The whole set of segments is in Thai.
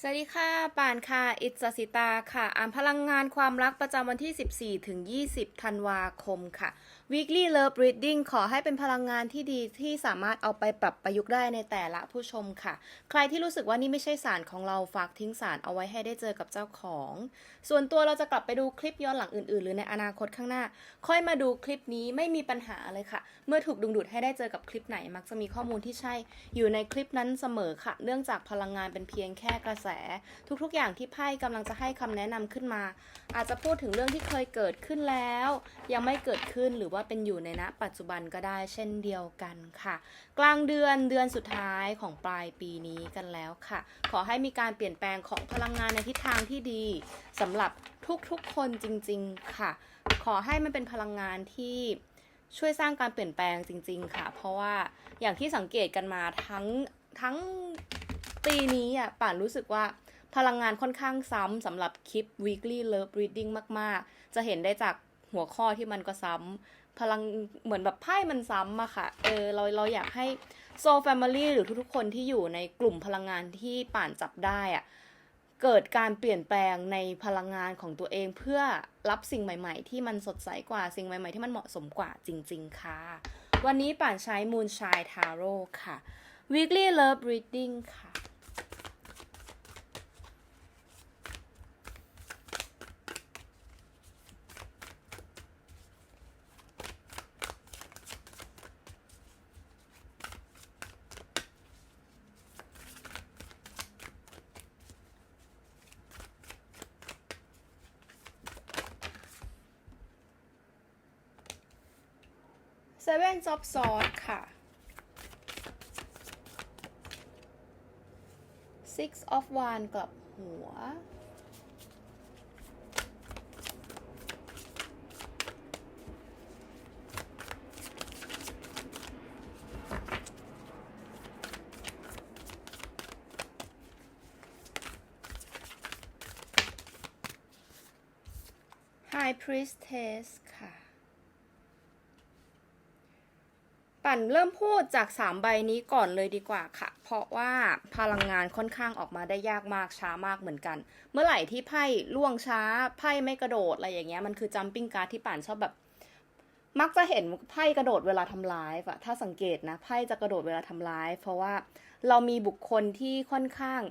สวัสดีค่ะปานค่ะ อิสสิตาค่ะ อ่านพลังงานความรักประจำวันที่ 14 ถึง 20 ธันวาคมค่ะ weekly love reading ขอให้เป็นพลังงานที่ดีที่สามารถเอาไปปรับประยุกต์ได้ในแต่ละผู้ชมค่ะ ใครที่รู้สึกว่านี่ไม่ใช่สารของเราฝากทิ้งสารเอาไว้ให้ได้เจอกับเจ้าของ ส่วนตัวเราจะกลับไปดูคลิปย้อนหลังอื่น ๆ หรือในอนาคตข้างหน้า ค่อยมาดูคลิปนี้ไม่มีปัญหาเลยค่ะ เมื่อถูกดึงดูดให้ได้เจอกับคลิปไหนมักจะมีข้อมูลที่ใช่ อยู่ในคลิปนั้นเสมอค่ะ เนื่องจากพลังงานเป็นเพียงแค่กระแส ทุกๆ อย่างที่ไพ่กำลังจะให้คำแนะนำขึ้นมา อาจจะพูดถึงเรื่องที่เคยเกิดขึ้นแล้ว ยังไม่เกิดขึ้นหรือว่าเป็นอยู่ในณปัจจุบันก็ได้เช่นเดียวกันค่ะ กลางเดือนเดือนสุดท้ายของปลายปีนี้กันแล้วค่ะ ขอให้มีการเปลี่ยนแปลงของพลังงานในทิศทางที่ดีสำหรับทุกๆคนจริง ๆค่ะ ขอให้มันเป็นพลังงานที่ช่วยสร้างการเปลี่ยนแปลงจริง ๆ ค่ะ เพราะว่าอย่างที่สังเกตกันมาทั้งทั้งปีนี้อะป่านรู้สึกว่าพลังงานค่อนข้างซ้ำสำหรับคลิป weekly love reading มาก ๆ จะเห็นได้จาก หัวข้อที่มันก็ซ้ำพลังเหมือนแบบไพ่มันซ้ำอะค่ะ เออเราเราอยากให้โซ Family หรือทุกๆคนที่อยู่ในกลุ่มพลังงานที่ป่านจับได้อะเกิดการเปลี่ยนแปลงในพลังงานของตัวเองเพื่อรับสิ่งใหม่ ๆ ที่มันสดใสกว่าสิ่งใหม่ ๆ ที่มันเหมาะสมกว่าจริง ๆ ค่ะ วันนี้ป่านใช้ Moonshine Tarot ค่ะ Weekly Love Reading ค่ะ Seven of Swords ค่ะ Six of Wands กลับหัว High Priestess ค่ะ ปั่นเริ่มพูดจาก 3 ใบนี้ก่อนเลยดีกว่าค่ะ เพราะว่าพลังงานค่อนข้างออกมาได้ยากมากช้ามากเหมือนกัน เมื่อไหร่ที่ไพ่ล่วงช้าไพ่ไม่กระโดดอะไรอย่างเงี้ยมันคือจัมปิ้งการ์ดที่ป่านชอบแบบ มักจะเห็นไพ่กระโดดเวลาทำไลฟ์อะถ้าสังเกตนะไพ่จะกระโดดเวลาทำไลฟ์เพราะว่าเรามีบุคคลที่ค่อนข้าง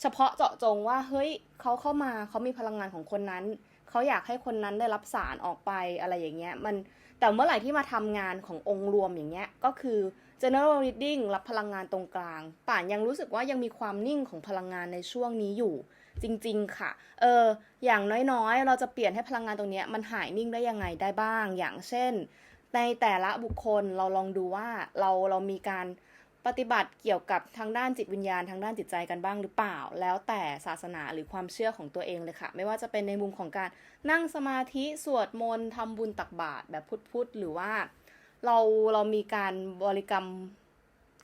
เฉพาะเจาะจงว่าเฮ้ยเขาเข้ามาเขามีพลังงานของคนนั้นเขาอยากให้คนนั้นได้รับสารออกไปอะไรอย่างเงี้ยมัน แต่เมื่อไหร่ที่มาทำงานขององค์รวมอย่างเงี้ยก็คือ general reading รับพลังงานตรงกลาง ป่านยังรู้สึกว่ายังมีความนิ่งของพลังงานในช่วงนี้อยู่ จริง ๆ ค่ะ เออ อย่างน้อยๆ เราจะเปลี่ยนให้พลังงานตรงนี้มันหายนิ่งได้ยังไงได้บ้าง อย่างเช่น ในแต่ละบุคคลเราลองดูว่าเราเรามีการ ปฏิบัติเกี่ยวกับทางด้านจิตวิญญาณทางด้านจิตใจกันบ้างหรือเปล่า แล้วแต่ศาสนาหรือความเชื่อของตัวเองเลยค่ะ ไม่ว่าจะเป็นในมุมของการนั่งสมาธิสวดมนต์ทำบุญตักบาตรแบบพุทธๆหรือว่า เราเรามีการบริกรรม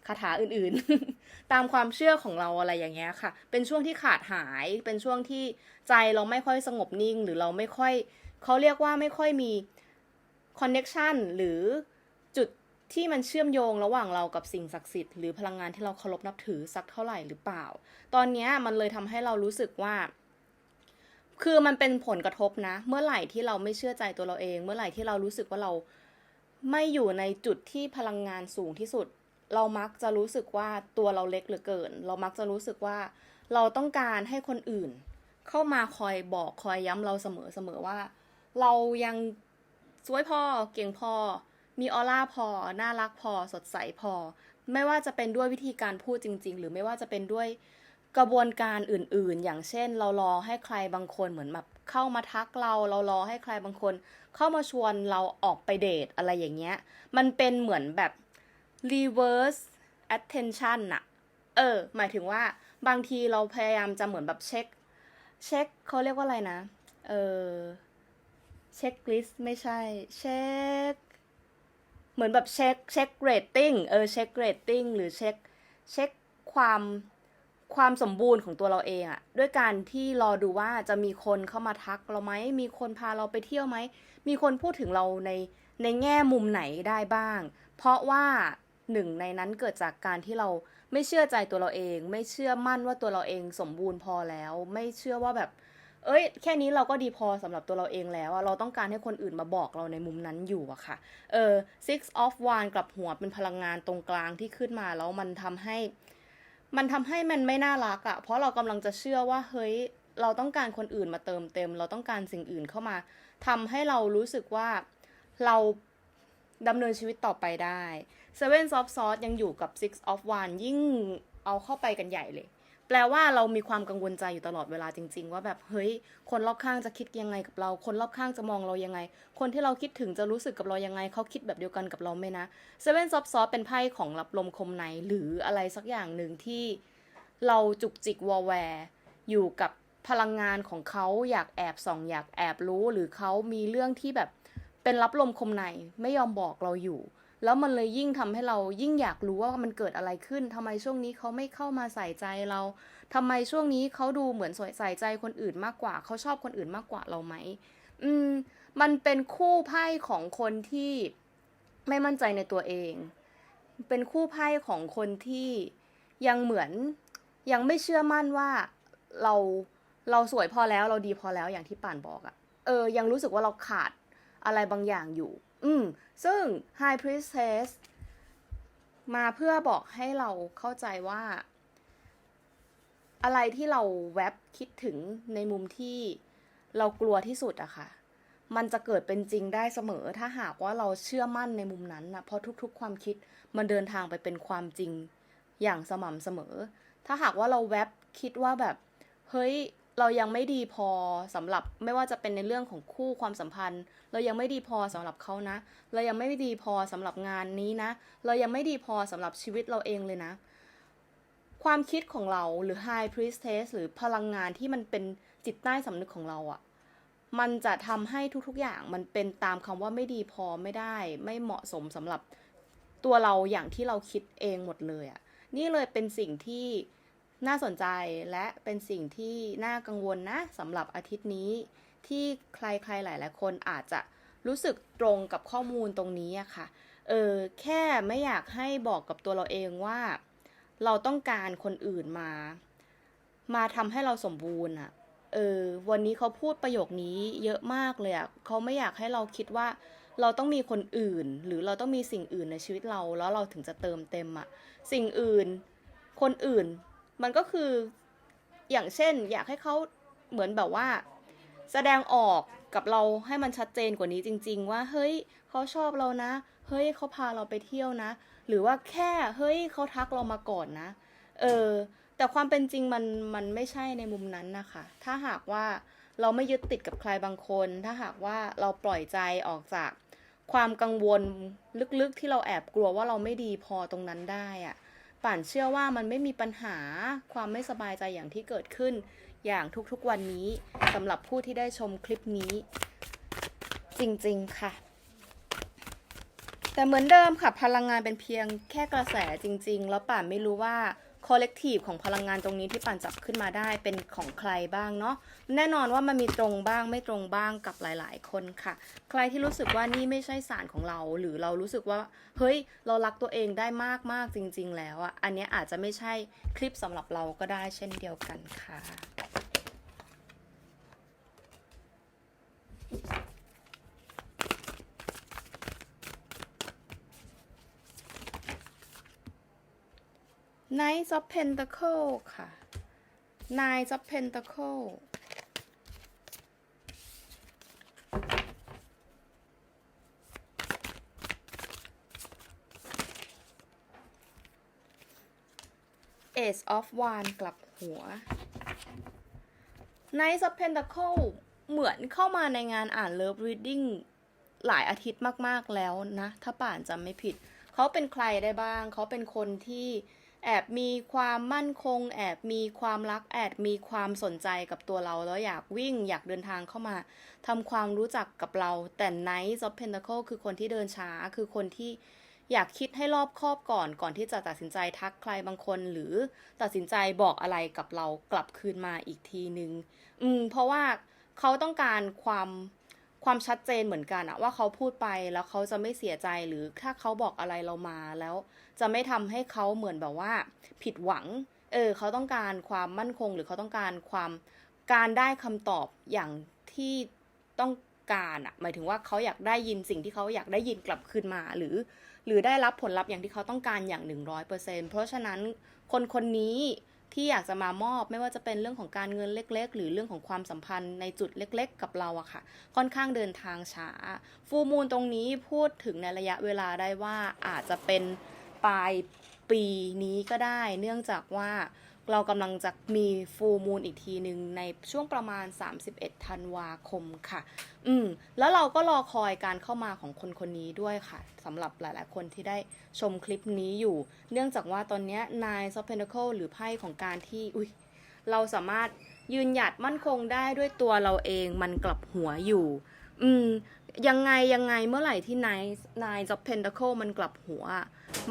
คาถาอื่นๆ ตามความเชื่อของเราอะไรอย่างเงี้ยค่ะ เป็นช่วงที่ขาดหายเป็นช่วงที่ใจเราไม่ค่อยสงบนิ่ง หรือเราไม่ค่อยเขาเรียกว่าไม่ค่อยมีคอนเน็ชันหรือจุด ที่มันเชื่อมโยงระหว่างเรากับสิ่งศักดิ์สิทธิ์หรือพลังงานที่เราเคารพนับถือสักเท่าไหร่หรือเปล่า ตอนนี้มันเลยทำให้เรารู้สึกว่า คือมันเป็นผลกระทบนะ เมื่อไหร่ที่เราไม่เชื่อใจตัวเราเอง เมื่อไหร่ที่เรารู้สึกว่าเราไม่อยู่ในจุดที่พลังงานสูงที่สุด เรามักจะรู้สึกว่าตัวเราเล็กเหลือเกิน เรามักจะรู้สึกว่า เราต้องการให้คนอื่น เข้ามาคอยบอกคอยย้ำเราเสมอเสมอว่า เรายังสวยพอเก่งพอ มีออร่าพอ น่ารักพอ สดใสพอ ไม่ว่าจะเป็นด้วยวิธีการพูดจริง ๆ หรือไม่ว่าจะเป็นด้วยกระบวนการอื่นๆ อย่างเช่น เรารอให้ใครบางคนเหมือนแบบเข้ามาทักเรา เรารอให้ใครบางคน เข้ามาชวนเราออกไปเดทอะไรอย่างเงี้ย มันเป็นเหมือนแบบ reverse attention น่ะเออ หมายถึงว่าบางทีเราพยายามจะเหมือนแบบเช็ค เช็คเขาเรียกว่าอะไรนะ เออ เช็คลิสต์ไม่ใช่ เช็ค เหมือนแบบเช็คเช็คเรตติ้งเออเช็คเรตติ้งหรือเช็คเช็คความความสมบูรณ์ของตัวเราเองอะด้วยการที่รอดูว่าจะมีคนเข้ามาทักเราไหมมีคนพาเราไปเที่ยวไหมมีคนพูดถึงเราในในแง่มุมไหนได้บ้าง เพราะว่าหนึ่งในนั้นเกิดจากการที่เราไม่เชื่อใจตัวเราเอง ไม่เชื่อมั่นว่าตัวเราเองสมบูรณ์พอแล้ว ไม่เชื่อว่าแบบ เอ้ยแค่นี้เราก็ดีพอสำหรับตัวเราเองแล้วอะเราต้องการให้คนอื่นมาบอกเราในมุมนั้นอยู่อะค่ะ เออ six of one กลับหัวเป็นพลังงานตรงกลางที่ขึ้นมาแล้วมันทำให้ มันทำให้มันไม่น่ารักอะเพราะเรากำลังจะเชื่อว่าเฮ้ยเราต้องการคนอื่นมาเติมเต็ม เราต้องการสิ่งอื่นเข้ามาทำให้เรารู้สึกว่าเราดำเนินชีวิตต่อไปได้ Seven of Swords ยังอยู่กับ Six of Wands ยิ่งเอาเข้าไปกันใหญ่เลย แปลว่าเรามีความกังวลใจอยู่ตลอดเวลาจริง ๆ ว่าแบบเฮ้ย คนรอบข้างจะคิดยังไงกับเรา คนรอบข้างจะมองเรายังไง คนที่เราคิดถึงจะรู้สึกกับเรายังไง เขาคิดแบบเดียวกันกับเราไหมนะ Seven of Swords เป็นไพ่ของรับลมคมในหรืออะไรสักอย่างหนึ่งที่เราจุกจิกวอแวร์อยู่กับพลังงานของเขาอยากแอบส่องอยากแอบรู้หรือเขามีเรื่องที่แบบเป็นรับลมคมในไม่ยอมบอกเราอยู่ แล้วมันเลยยิ่งทำให้เรายิ่งอยากรู้ว่ามันเกิดอะไรขึ้นทำไมช่วงนี้เขาไม่เข้ามาใส่ใจเราทำไมช่วงนี้เขาดูเหมือนใส่ใจคนอื่นมากกว่า เขาชอบคนอื่นมากกว่าเราไหมอืม มันเป็นคู่ไพ่ของคนที่ไม่มั่นใจในตัวเอง เป็นคู่ไพ่ของคนที่ยังเหมือนยังไม่เชื่อมั่นว่าเราเราสวยพอแล้วเราดีพอแล้วอย่างที่ป่านบอกอะเออ ยังรู้สึกว่าเราขาดอะไรบางอย่างอยู่ อืม ซึ่ง High Priestess มาเพื่อบอกให้เราเข้าใจว่า อะไรที่เราแวบคิดถึงในมุมที่เรากลัวที่สุดอะค่ะ มันจะเกิดเป็นจริงได้เสมอ ถ้าหากว่าเราเชื่อมั่นในมุมนั้นนะเพราะทุก ๆ ความคิดมันเดินทางไปเป็นความจริงอย่างสม่ำเสมอ ถ้าหากว่าเราแวบคิดว่าแบบ เฮ้ย เรายังไม่ดีพอสำหรับไม่ว่าจะเป็นในเรื่องของคู่ความสัมพันธ์ เรายังไม่ดีพอสำหรับเขานะ เรายังไม่ดีพอสำหรับงานนี้นะ เรายังไม่ดีพอสำหรับชีวิตเราเองเลยนะ ความคิดของเราหรือ High Priestess หรือพลังงานที่มันเป็นจิตใต้สำนึกของเราอะ่ะมันจะทำให้ทุกๆอย่างมันเป็นตามคำว่าไม่ดีพอไม่ได้ ไม่เหมาะสมสำหรับตัวเราอย่างที่เราคิดเองหมดเลยอะ่ะนี่เลยเป็นสิ่งที่ น่าสนใจและเป็นสิ่งที่น่ากังวลนะสำหรับอาทิตย์นี้ ที่ใครๆหลายๆคนอาจจะรู้สึกตรงกับข้อมูลตรงนี้อะค่ะ เออแค่ไม่อยากให้บอกกับตัวเราเองว่า เราต้องการคนอื่นมา มาทำให้เราสมบูรณ์อะเออวันนี้เขาพูดประโยคนี้เยอะมากเลยอะเขาไม่อยากให้เราคิดว่าเราต้องมีคนอื่น หรือเราต้องมีสิ่งอื่นในชีวิตเรา แล้วเราถึงจะเติมเต็มอะสิ่งอื่น คนอื่น มันก็คืออย่างเช่น อยากให้เขาเหมือนแบบว่า แสดงออกกับเราให้มันชัดเจนกว่านี้จริง ๆ ว่าเฮ้ยเขาชอบเรานะ เฮ้ยเขาพาเราไปเที่ยวนะ หรือว่าแค่เฮ้ยเขาทักเรามาก่อนนะ เออแต่ความเป็นจริงมันมันไม่ใช่ในมุมนั้นนะคะ ถ้าหากว่าเราไม่ยึดติดกับใครบางคน ถ้าหากว่าเราปล่อยใจออกจากความกังวลลึกๆที่เราแอบกลัวว่าเราไม่ดีพอตรงนั้นได้อะ ป่านเชื่อว่ามันไม่มีปัญหาความไม่สบายใจอย่างที่เกิดขึ้น อย่างทุกๆวันนี้สำหรับผู้ที่ได้ชมคลิปนี้ จริงๆค่ะ แต่เหมือนเดิมค่ะพลังงานเป็นเพียงแค่กระแสจริง ๆ แล้วป่านไม่รู้ว่า คอลเลกทีฟของพลังงานตรงนี้ที่ปั่นจับขึ้นมาได้เป็นของใครบ้างเนาะแน่นอนว่ามันมีตรงบ้างไม่ตรงบ้างกับหลาย ๆ คนค่ะ ใครที่รู้สึกว่านี่ไม่ใช่สารของเรา หรือเรารู้สึกว่าเฮ้ยเรารักตัวเองได้มากๆจริง ๆ แล้วอะอันนี้อาจจะไม่ใช่คลิปสำหรับเราก็ได้เช่นเดียวกันค่ะ Knight of Pentacle ค่ะ Nine of Pentacle Ace of Wands กลับหัว Knight of Pentacle เหมือนเข้ามาในงานอ่าน Love Reading หลายอาทิตย์มาก ๆ แล้วนะ ถ้าป่านจำไม่ผิด เขาเป็นใครได้บ้าง เขาเป็นคนที่ แอบมีความมั่นคง แอบมีความรัก แอบมีความสนใจกับตัวเรา แล้วอยากวิ่งอยากเดินทางเข้ามาทำความรู้จักกับเรา แต่ Knight of Pentacle คือคนที่เดินช้า คือคนที่อยากคิดให้รอบคอบก่อน ก่อนที่จะตัดสินใจทักใครบางคน หรือตัดสินใจบอกอะไรกับเรากลับคืนมาอีกทีนึง อืม เพราะว่าเขาต้องการความ ความชัดเจนเหมือนกันอะว่าเขาพูดไปแล้วเขาจะไม่เสียใจหรือถ้าเขาบอกอะไรเรามาแล้ว จะไม่ทำให้เขาเหมือนแบบว่า ผิดหวัง เออเขาต้องการความมั่นคง หรือเขาต้องการความการได้คำตอบอย่างที่ต้องการอะหมายถึงว่าเขาอยากได้ยินสิ่งที่เขาอยากได้ยินกลับคืนมาหรือ หรือได้รับผลลัพธ์อย่างที่เขาต้องการอย่าง100%เพราะฉะนั้นคนคนนี้ ที่อยากจะมามอบไม่ว่าจะเป็นเรื่องของการเงินเล็ก ๆ หรือเรื่องของความสัมพันธ์ในจุดเล็ก ๆ กับเราอะค่ะ ค่อนข้างเดินทางช้า ฟูมูลตรงนี้พูดถึงในระยะเวลาได้ว่าอาจจะเป็นปลายปีนี้ก็ได้ เนื่องจากว่า เรากำลังจะมีฟูมูลอีกทีหนึ่งในช่วงประมาณ 31 ธันวาคมค่ะ อืม แล้วเราก็รอคอยการเข้ามาของคนคนนี้ด้วยค่ะสำหรับหลาย ๆ คนที่ได้ชมคลิปนี้อยู่ เนื่องจากว่าตอนนี้ย Nine of Pentacles หรือไพ่ของการที่ อุ้ยเราสามารถยืนหยัดมั่นคงได้ด้วยตัวเราเองมันกลับหัวอยู่ อืม ยังไงยังไงเมื่อไหร่ที่ Nine Nine of Pentacles มันกลับหัว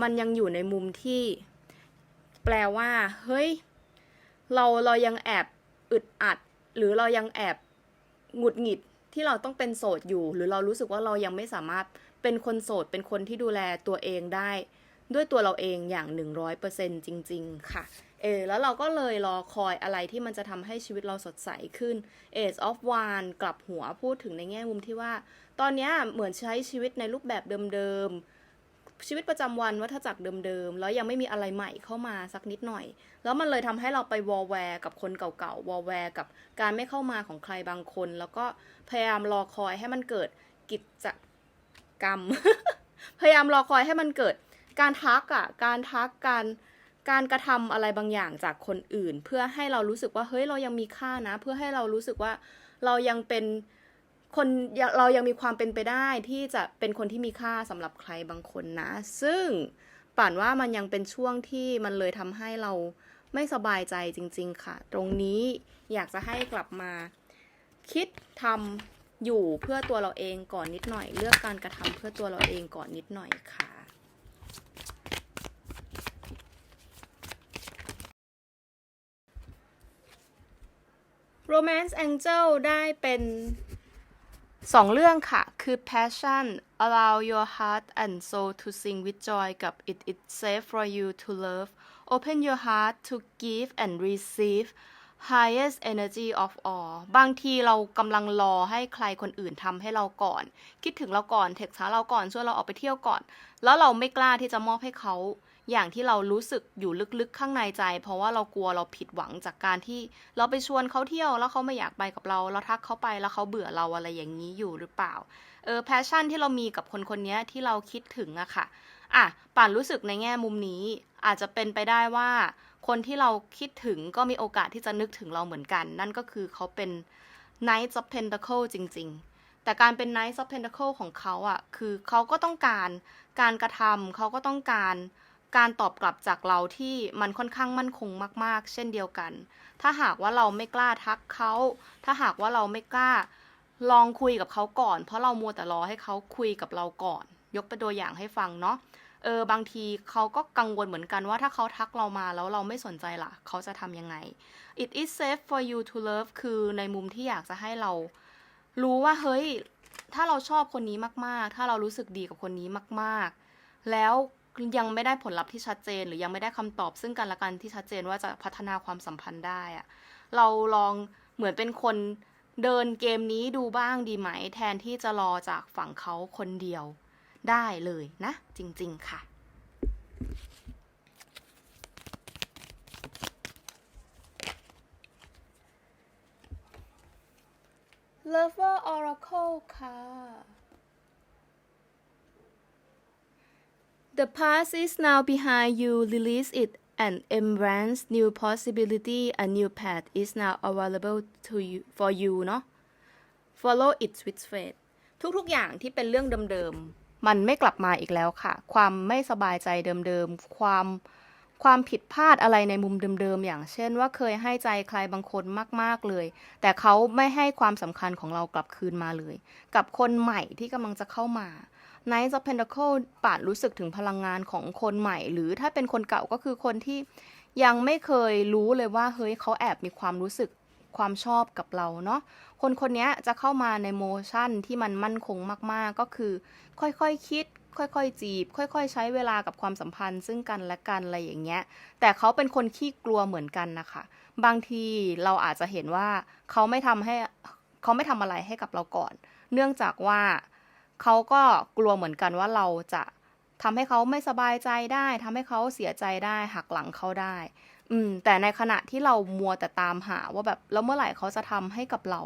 มันยังอยู่ในมุมที่ แปลว่า เฮ้ย เราเรายังแอบอึดอัด หรือเรายังแอบหงุดหงิดที่เราต้องเป็นโสดอยู่ หรือเรารู้สึกว่าเรายังไม่สามารถเป็นคนโสดเป็นคนที่ดูแลตัวเองได้ ด้วยตัวเราเองอย่าง 100%จริง ๆ ค่ะ เออแล้วเราก็เลยรอคอยอะไรที่มันจะทำให้ชีวิตเราสดใสขึ้น Age of w a n กลับหัวพูดถึงในแง่มุมที่ว่า ตอนนี้เหมือนใช้ชีวิตในรูปแบบเดิมๆ ชีวิตประจำวันวัฏจักรเดิมๆ แล้วยังไม่มีอะไรใหม่เข้ามาสักนิดหน่อย แล้วมันเลยทำให้เราไปวอลแวร์กับคนเก่าๆ วอลแวร์กับการไม่เข้ามาของใครบางคน แล้วก็พยายามรอคอยให้มันเกิดกิจกรรม พยายามรอคอยให้มันเกิดการทักอะการทักการการกระทำอะไรบางอย่างจากคนอื่น เพื่อให้เรารู้สึกว่าเฮ้ยเรายังมีค่านะ เพื่อให้เรารู้สึกว่าเรายังเป็น คนเรายังมีความเป็นไปได้ที่จะเป็นคนที่มีค่าสำหรับใครบางคนนะ ซึ่งป่านว่ามันยังเป็นช่วงที่มันเลยทำให้เราไม่สบายใจจริง ๆ ค่ะ ตรงนี้อยากจะให้กลับมาคิดทำอยู่เพื่อตัวเราเองก่อนนิดหน่อย เลือกการกระทำเพื่อตัวเราเองก่อนนิดหน่อยค่ะ Romance Angel ได้เป็น สองเรื่องค่ะ คือ Passion allow your heart and soul to sing with joy กับ It is safe for you to love open your heart to give and receive highest energy of all บางทีเรากำลังรอให้ใครคนอื่นทำให้เราก่อน คิดถึงเราก่อน เทคหาเราก่อนชวนเราออกไปเที่ยวก่อน แล้วเราไม่กล้าที่จะมอบให้เขา อย่างที่เรารู้สึกอยู่ลึกๆข้างในใจ เพราะว่าเรากลัวเราผิดหวังจากการที่เราไปชวนเขาเที่ยวแล้วเขาไม่อยากไปกับเราเราทักเขาไปแล้วเขาเบื่อเราอะไรอย่างนี้อยู่หรือเปล่าเออแพชชั่นที่เรามีกับคนคนนี้ที่เราคิดถึงอะค่ะอะป่านรู้สึกในแง่มุมนี้ อาจจะเป็นไปได้ว่า คนที่เราคิดถึงก็มีโอกาสที่จะนึกถึงเราเหมือนกัน นั่นก็คือเขาเป็น Knight of Pentacle จริง ๆแต่การเป็น Knight of Pentacle ของเขาอะ่ะ คือเขาก็ต้องการการกระทำเขาก็ต้องการ การตอบกลับจากเราที่มันค่อนข้างมั่นคงมาก ๆ เช่นเดียวกัน ถ้าหากว่าเราไม่กล้าทักเขา ถ้าหากว่าเราไม่กล้าลองคุยกับเขาก่อน เพราะเรามัวแต่รอให้เขาคุยกับเราก่อน ยกเป็นตัวอย่างให้ฟังเนาะ เออบางทีเขาก็กังวลเหมือนกันว่าถ้าเขาทักเรามาแล้วเราไม่สนใจล่ะ เขาจะทำยังไง it is safe for you to love คือในมุมที่อยากจะให้เรา รู้ว่าเฮ้ย ถ้าเราชอบคนนี้มาก ๆ ถ้าเรารู้สึกดีกับคนนี้มาก ๆ แล้ว ยังไม่ได้ผลลัพธ์ที่ชัดเจน หรือยังไม่ได้คำตอบซึ่งกันและกันที่ชัดเจนว่าจะพัฒนาความสัมพันธ์ได้อะเราลองเหมือนเป็นคนเดินเกมนี้ดูบ้างดีไหม แทนที่จะรอจากฝั่งเขาคนเดียวได้เลยนะ จริง ๆ ค่ะ Lover Oracle ค่ะ The past is now behind you release it and embrace new possibility a new path is now available to you for you เนาะ follow it with faith ทุกๆอย่างที่เป็นเรื่องเดิมๆ มันไม่กลับมาอีกแล้วค่ะ ความไม่สบายใจเดิมๆ ความความผิดพลาดอะไรในมุมเดิมๆ อย่างเช่นว่าเคยให้ใจใครบางคนมากๆเลย แต่เขาไม่ให้ความสำคัญของเรากลับคืนมาเลย กับคนใหม่ที่กำลังจะเข้ามา Knight of Pentacle ปาดรู้สึกถึงพลังงานของคนใหม่ หรือถ้าเป็นคนเก่าก็คือคนที่ยังไม่เคยรู้เลยว่า เฮ้ยเขาแอบมีความรู้สึกความชอบกับเราเนาะคนคนนี้จะเข้ามาในโมชั่นที่มันมั่นคงมากๆ ก็คือ ค่อยๆคคิด ค่อยๆ จีบ ค่อยๆ ใช้เวลากับความสัมพันธ์ ซึ่งกันและกันอะไรอย่างเงี้ย แต่เขาเป็นคนขี้กลัวเหมือนกันนะคะ บางทีเราอาจจะเห็นว่าเขาไม่ทำให้เขาไม่ทำอะไรให้กับเราก่อน เนื่องจากว่า เขาก็กลัวเหมือนกันว่าเราจะทำให้เขาไม่สบายใจได้ทำให้เขาเสียใจได้หักหลังเขาได้ อืม แต่ในขณะที่เรามัวแต่ตามหาว่าแบบแล้วเมื่อไหร่เขาจะทำให้กับเรา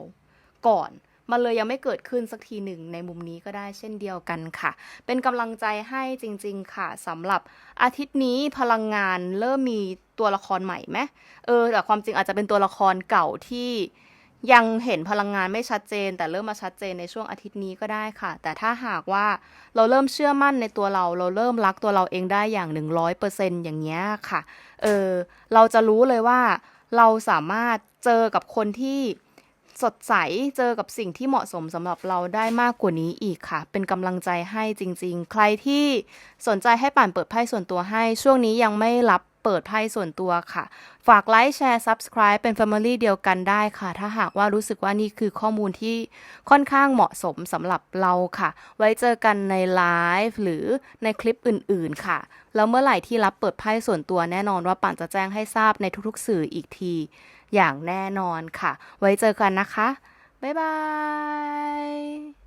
ก่อน มันเลยยังไม่เกิดขึ้นสักทีหนึ่งในมุมนี้ก็ได้เช่นเดียวกันค่ะ เป็นกำลังใจให้จริง ๆ ค่ะสำหรับอาทิตย์นี้พลังงานเริ่มมีตัวละครใหม่ไหมเออแต่ความจริงอาจจะเป็นตัวละครเก่าที่ ยังเห็นพลังงานไม่ชัดเจน แต่เริ่มมาชัดเจนในช่วงอาทิตย์นี้ก็ได้ค่ะ แต่ถ้าหากว่าเราเริ่มเชื่อมั่นในตัวเรา เราเริ่มรักตัวเราเองได้อย่าง 100%อย่างเงี้ยค่ะ เออเราจะรู้เลยว่าเราสามารถเจอกับคนที่สดใสเจอกับสิ่งที่เหมาะสมสำหรับเราได้มากกว่านี้อีกค่ะ เป็นกำลังใจให้จริง ๆ ใครที่สนใจให้ป่านเปิดไพ่ส่วนตัวให้ ช่วงนี้ยังไม่รับ เปิดไพ่ส่วนตัวค่ะ ฝากไลค์แชร์ Subscribe เป็น Family เดียวกันได้ค่ะ ถ้าหากว่ารู้สึกว่านี่คือข้อมูลที่ค่อนข้างเหมาะสมสำหรับเราค่ะ ไว้เจอกันในไลฟ์หรือในคลิปอื่นๆค่ะ แล้วเมื่อไหร่ที่รับเปิดไพ่ส่วนตัวแน่นอนว่าป่านจะแจ้งให้ทราบในทุกๆสื่ออีกที อย่างแน่นอนค่ะ ไว้เจอกันนะคะบ๊ายบาย